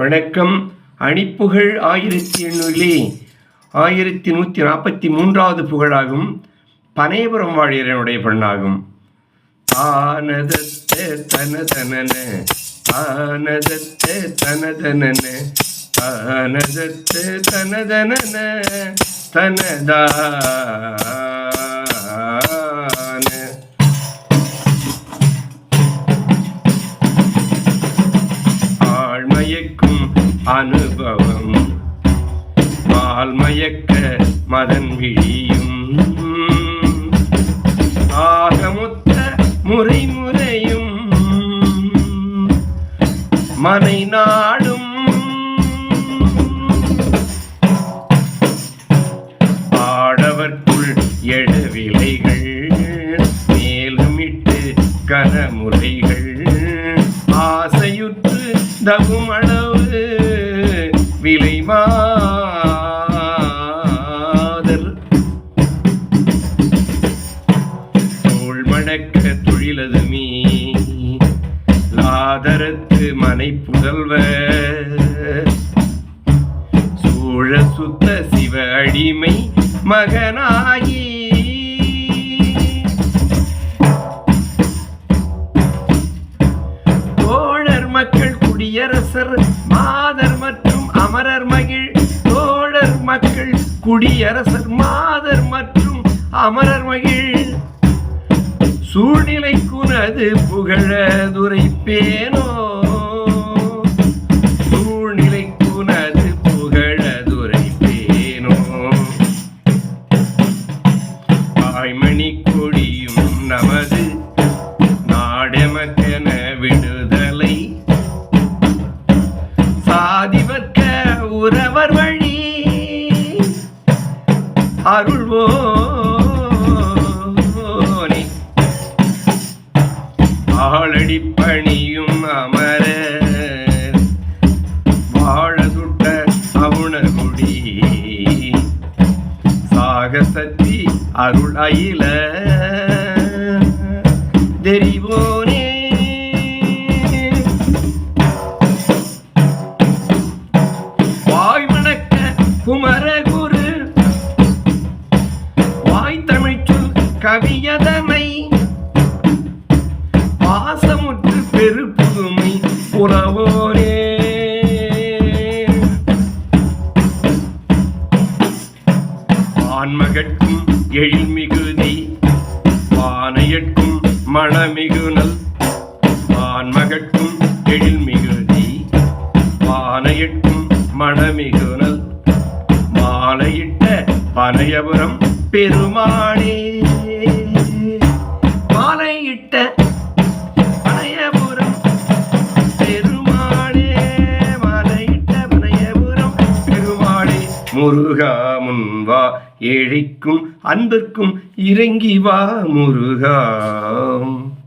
வணக்கம். அணிப்புகழ் ஆயிரத்தி எண்ணூறிலே ஆயிரத்தி நூற்றி நாற்பத்தி மூன்றாவது புகழாகும். பனையபுரம் வாழியரனுடைய பெண்ணாகும். ஆனதத்த தனதனன ஆனதத்த தனதனன ஆனதத்த தனதனன தனதா அனுபவம். பால்மயக்க மதன் விழியும். ஆகமொத்த முறை முறையும் மனை நாடும். ஆடவர்க்குள் எழவிலைகள் மேலுமிட்டு கரமுறைகள் ஆசையுற்று தகும் லாதரத்து மனை புதல்வர் சோழ சுத்த சிவ அடிமை மகனாகி. தோழர் மக்கள் குடியரசர் மாதர் மற்றும் அமரர் மகிழ். தோழர் மக்கள் குடியரசர் மாதர் மற்றும் அமரர் மகிழ். சூழ்நிலை குனது புகழதுரைப்பேனோ சூழ்நிலை குனது புகழதுரைப்பேனோ பாய்மணி கொடியும் நமது நாடெமக்கென விடுதலை. சாதிவர்க்க உறவர் வழி அருள்வோனே ஆளடி பணியும் அமர. வாழ சுட்ட அவுணகுடி சாகசத்தி அருள் அயில. தெரிவோனே. வாய் மணக்க குமரகுரு. வாய் தமிழ்ச்சொல் கவியதனை பாசமுற்று பெரு புதுமை புலவோரே ஆன்மகட்கும் எழில் மிகுதி பானையட்கும் மணமிகுனல் ஆன்மகட்கும் எழில் மிகுதி பானையட்கும் மணமிகுனல் மாலையிட்ட பனையபுரம் பெருமாளே முருகா முன்வா ஏழைக்கும் அன்பிற்கும் இறங்கி வா முருகா.